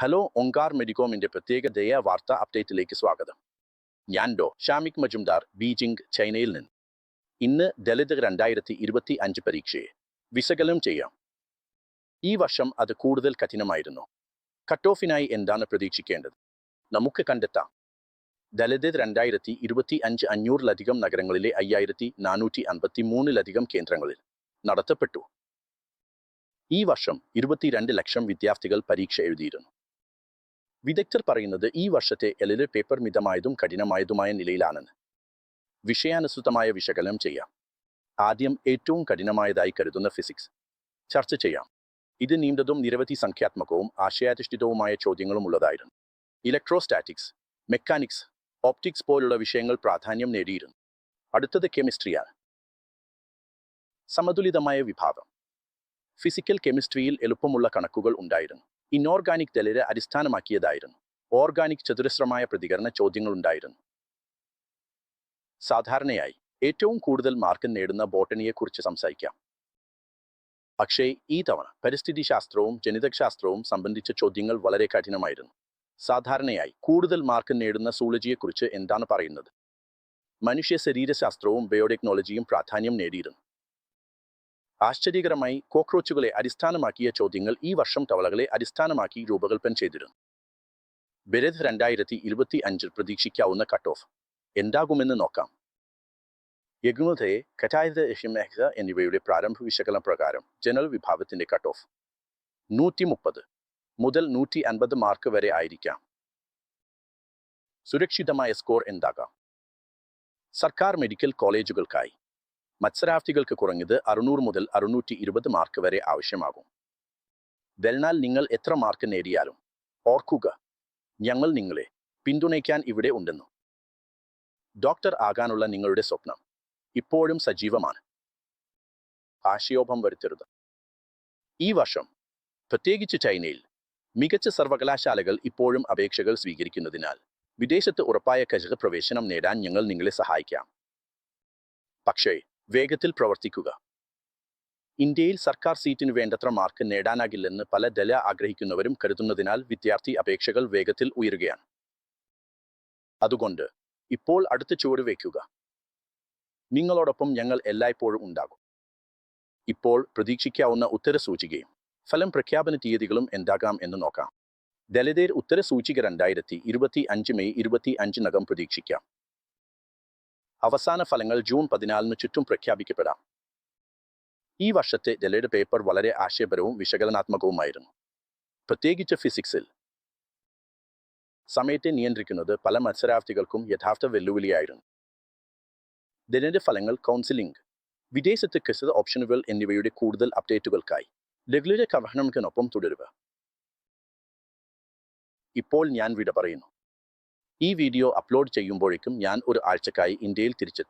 Hello Omkar മെഡിക്കോമിന്റെ പ്രത്യേക ദയ വാർത്ത അപ്ഡേറ്റിലേക്ക് സ്വാഗതം. ഞാൻ ഡോ. ഷാമിക് മജുംദാർ ബീജിംഗ് ചൈനയിൽ നിന്ന്. ഇന്ന് ദളിത് രണ്ടായിരത്തി ഇരുപത്തി അഞ്ച് പരീക്ഷയെ വിശകലനം ചെയ്യാം. ഈ വർഷം അത് കൂടുതൽ കഠിനമായിരുന്നു. കട്ട് ഓഫിനായി എന്താണ് പ്രതീക്ഷിക്കേണ്ടത്? നമുക്ക് കണ്ടെത്താം. ദളിത് രണ്ടായിരത്തി ഇരുപത്തി അഞ്ച് അഞ്ഞൂറിലധികം നഗരങ്ങളിലെ അയ്യായിരത്തി നാനൂറ്റി അൻപത്തി മൂന്നിലധികം കേന്ദ്രങ്ങളിൽ നടത്തപ്പെട്ടു. ഈ വർഷം ഇരുപത്തിരണ്ട് ലക്ഷം വിദ്യാർത്ഥികൾ പരീക്ഷ എഴുതിയിരുന്നു. വിദഗ്ധർ പറയുന്നത് ഈ വർഷത്തെ എലിൽ പേപ്പർ മിതമായതും കഠിനമായതുമായ നിലയിലാണെന്ന്. വിഷയാനുസൃതമായ വിശകലനം ചെയ്യാം. ആദ്യം ഏറ്റവും കഠിനമായതായി കരുതുന്ന ഫിസിക്സ്. ചർച്ച ചെയ്യാം. ഇത് നീണ്ടതും നിരവധി സംഖ്യാത്മകവും ആശയാധിഷ്ഠിതവുമായ ചോദ്യങ്ങളും ഉള്ളതായിരുന്നു. ഇലക്ട്രോസ്റ്റാറ്റിക്സ് മെക്കാനിക്സ് ഓപ്റ്റിക്സ് പോലുള്ള വിഷയങ്ങൾ പ്രാധാന്യം നേടിയിരുന്നു. അടുത്തത് കെമിസ്ട്രിയാണ് സമതുലിതമായ വിഭാഗം. ഫിസിക്കൽ കെമിസ്ട്രിയിൽ എളുപ്പമുള്ള കണക്കുകൾ ഉണ്ടായിരുന്നു. ഇനോർഗാനിക് ദളിര് അടിസ്ഥാനമാക്കിയതായിരുന്നു. ഓർഗാനിക് ചതുരശ്രമായ പ്രതികരണ ചോദ്യങ്ങളുണ്ടായിരുന്നു. സാധാരണയായി ഏറ്റവും കൂടുതൽ മാർക്ക് നേടുന്ന ബോട്ടണിയെക്കുറിച്ച് സംസാരിക്കാം. പക്ഷേ ഈ തവണ പരിസ്ഥിതി ശാസ്ത്രവും ജനിതകശാസ്ത്രവും സംബന്ധിച്ച ചോദ്യങ്ങൾ വളരെ കഠിനമായിരുന്നു. സാധാരണയായി കൂടുതൽ മാർക്ക് നേടുന്ന സൂളജിയെക്കുറിച്ച് എന്താണ് പറയുന്നത്? മനുഷ്യ ശരീരശാസ്ത്രവും ബയോടെക്നോളജിയും പ്രാധാന്യം നേടിയിരുന്നു. ആശ്ചര്യകരമായി കോക്രോച്ചുകളെ അടിസ്ഥാനമാക്കിയ ചോദ്യങ്ങൾ ഈ വർഷം തവളകളെ അടിസ്ഥാനമാക്കി രൂപകൽപ്പന ചെയ്തിരുന്നു. ബെരത് രണ്ടായിരത്തി ഇരുപത്തി അഞ്ചിൽ പ്രതീക്ഷിക്കാവുന്ന കട്ട് ഓഫ് എന്താകുമെന്ന് നോക്കാം. യഗ്നുധയെ കറ്റായത് യഷിമേഹ എന്നിവയുടെ പ്രാരംഭ വിശകലന പ്രകാരം ജനറൽ വിഭാഗത്തിന്റെ കട്ട് ഓഫ് നൂറ്റി മുപ്പത് മുതൽ നൂറ്റി അൻപത് മാർക്ക് വരെ ആയിരിക്കാം. സുരക്ഷിതമായ സ്കോർ എന്താകാം? സർക്കാർ മെഡിക്കൽ കോളേജുകൾക്കായി മത്സരാർത്ഥികൾക്ക് കുറഞ്ഞത് അറുന്നൂറ് മുതൽ അറുന്നൂറ്റി ഇരുപത് മാർക്ക് വരെ ആവശ്യമാകും. വെൽനാൽ നിങ്ങൾ എത്ര മാർക്ക് നേടിയാലും ഓർക്കുക ഞങ്ങൾ നിങ്ങളെ പിന്തുണയ്ക്കാൻ ഇവിടെ ഉണ്ടെന്നു. ഡോക്ടർ ആകാനുള്ള നിങ്ങളുടെ സ്വപ്നം ഇപ്പോഴും സജീവമാണ്. ആശയോഭം വരുത്തരുത്. ഈ വർഷം പ്രത്യേകിച്ച് ചൈനയിൽ മികച്ച സർവകലാശാലകൾ ഇപ്പോഴും അപേക്ഷകൾ സ്വീകരിക്കുന്നതിനാൽ വിദേശത്ത് ഉറപ്പായ കജക പ്രവേശനം നേടാൻ ഞങ്ങൾ നിങ്ങളെ സഹായിക്കാം. പക്ഷേ വേഗത്തിൽ പ്രവർത്തിക്കുക. ഇന്ത്യയിൽ സർക്കാർ സീറ്റിന് വേണ്ടത്ര മാർക്ക് നേടാനാകില്ലെന്ന് പല ദല ആഗ്രഹിക്കുന്നവരും കരുതുന്നതിനാൽ വിദ്യാർത്ഥി അപേക്ഷകൾ വേഗത്തിൽ ഉയരുകയാണ്. അതുകൊണ്ട് ഇപ്പോൾ അടുത്ത ചുവട് വയ്ക്കുക. നിങ്ങളോടൊപ്പം ഞങ്ങൾ എല്ലായ്പ്പോഴും ഉണ്ടാകും. ഇപ്പോൾ പ്രതീക്ഷിക്കാവുന്ന ഉത്തരസൂചികയും ഫലം പ്രഖ്യാപന തീയതികളും എന്താകാം എന്ന് നോക്കാം. ദലിതേർ ഉത്തരസൂചിക രണ്ടായിരത്തി ഇരുപത്തി അഞ്ച് മെയ് ഇരുപത്തി അഞ്ചിനകം പ്രതീക്ഷിക്കാം. അവസാന ഫലങ്ങൾ ജൂൺ പതിനാലിന് ചുറ്റും പ്രഖ്യാപിക്കപ്പെടാം. ഈ വർഷത്തെ ഡെലയുടെ പേപ്പർ വളരെ ആശയപരവും വിശകലനാത്മകവുമായിരുന്നു. പ്രത്യേകിച്ച് ഫിസിക്സിൽ. സമയത്തെ നിയന്ത്രിക്കുന്നത് പല മത്സരാർത്ഥികൾക്കും യഥാർത്ഥ വെല്ലുവിളിയായിരുന്നു. ഡെലയുടെ ഫലങ്ങൾ കൗൺസിലിംഗ് വിദേശത്ത് കസിത ഓപ്ഷനുകൾ എന്നിവയുടെ കൂടുതൽ അപ്ഡേറ്റുകൾക്കായി. റെഗുലർ കവഹനങ്ങൾക്കൊപ്പം തുടരുക. ഇപ്പോൾ ഞാൻ വിട പറയുന്നു. ഈ വീഡിയോ അപ്ലോഡ് ചെയ്യുമ്പോഴേക്കും ഞാൻ ഒരു ആഴ്ചക്കായി ഇന്ത്യയിൽ തിരിച്ചെത്തും.